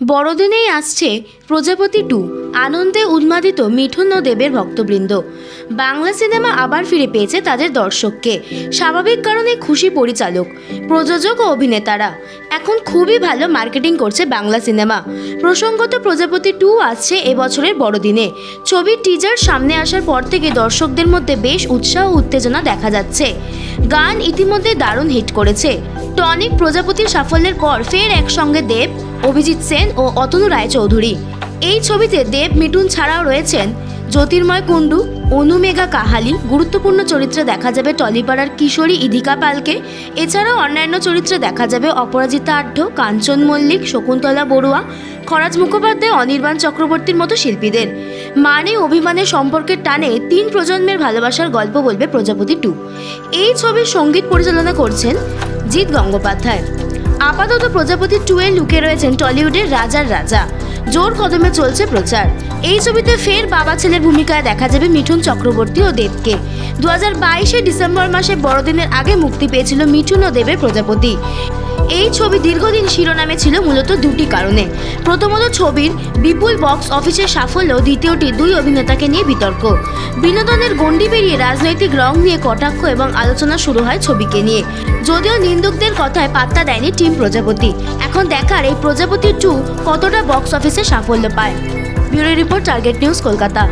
বড়দিনেই আসছে প্রজাপতি টু, আনন্দে উন্মাদিত মিঠুন ও দেবের ভক্তবৃন্দ। বাংলা সিনেমা আবার ফিরে পেয়েছে তাদের দর্শককে। স্বাভাবিক কারণে খুশি পরিচালক, প্রযোজক ও অভিনেতারা। এখন খুবই ভালো মার্কেটিং করছে বাংলা সিনেমা। প্রসঙ্গত প্রজাপতি টু আসছে এবছরের বড়দিনে। ছবির টিজার সামনে আসার পর থেকে দর্শকদের মধ্যে বেশ উৎসাহ উত্তেজনা দেখা যাচ্ছে। গান ইতিমধ্যে দারুণ হিট করেছে। টনিক প্রজাপতির সাফল্যের পর ফের একসঙ্গে দেব, অভিজিৎ সেন ও অতনু রায়চৌধুরী। এই ছবিতে দেব মিটুন ছাড়াও রয়েছেন জ্যোতির্ময় কুণ্ডু, অনুমেঘা কাহালি। গুরুত্বপূর্ণ চরিত্রে দেখা যাবে টলিপাড়ার কিশোরী ইধিকা পালকে। এছাড়াও অন্যান্য চরিত্রে দেখা যাবে অপরাজিতা আঢ্য কাঞ্চন মল্লিক, শকুন্তলা বড়ুয়া, খরাজ মুখোপাধ্যায়, অনির্বাণ চক্রবর্তীর মতো শিল্পীদের। মানে অভিমানের সম্পর্কের টানে তিন প্রজন্মের ভালোবাসার গল্প বলবে প্রজাপতি টু। এই ছবির সংগীত পরিচালনা করছেন জিৎ গঙ্গোপাধ্যায়। আপাতত প্রজাপতি টু এর লুকে রয়েছেন টলিউডের রাজার রাজা। জোর কদমে চলছে প্রচার। এই ছবিতে ফের বাবা ছেলের ভূমিকায় দেখা যাবে মিঠুন চক্রবর্তী ও দেবকে। দু হাজার ডিসেম্বর মাসে বড়দিনের আগে মুক্তি পেয়েছিল মিঠুন ও দেবের প্রজাপতি। এই ছবি দীর্ঘদিন শিরোনামে ছিল মূলত দুটি কারণে। প্রথমত ছবির বিপুল বক্স অফিসের সাফল্য, দ্বিতীয়টি দুই অভিনেতাকে নিয়ে বিতর্ক। বিনোদনের গণ্ডি পেরিয়ে রাজনৈতিক রং নিয়ে কটাক্ষ এবং আলোচনা শুরু হয় ছবিকে নিয়ে। যদিও নিন্দুকদের কথায় পাত্তা দেয়নি টিম প্রজাপতি। এখন দেখার এই প্রজাপতি টু কতটা বক্স অফিসে সাফল্য পায়। Bureau report, target news, Kolkata.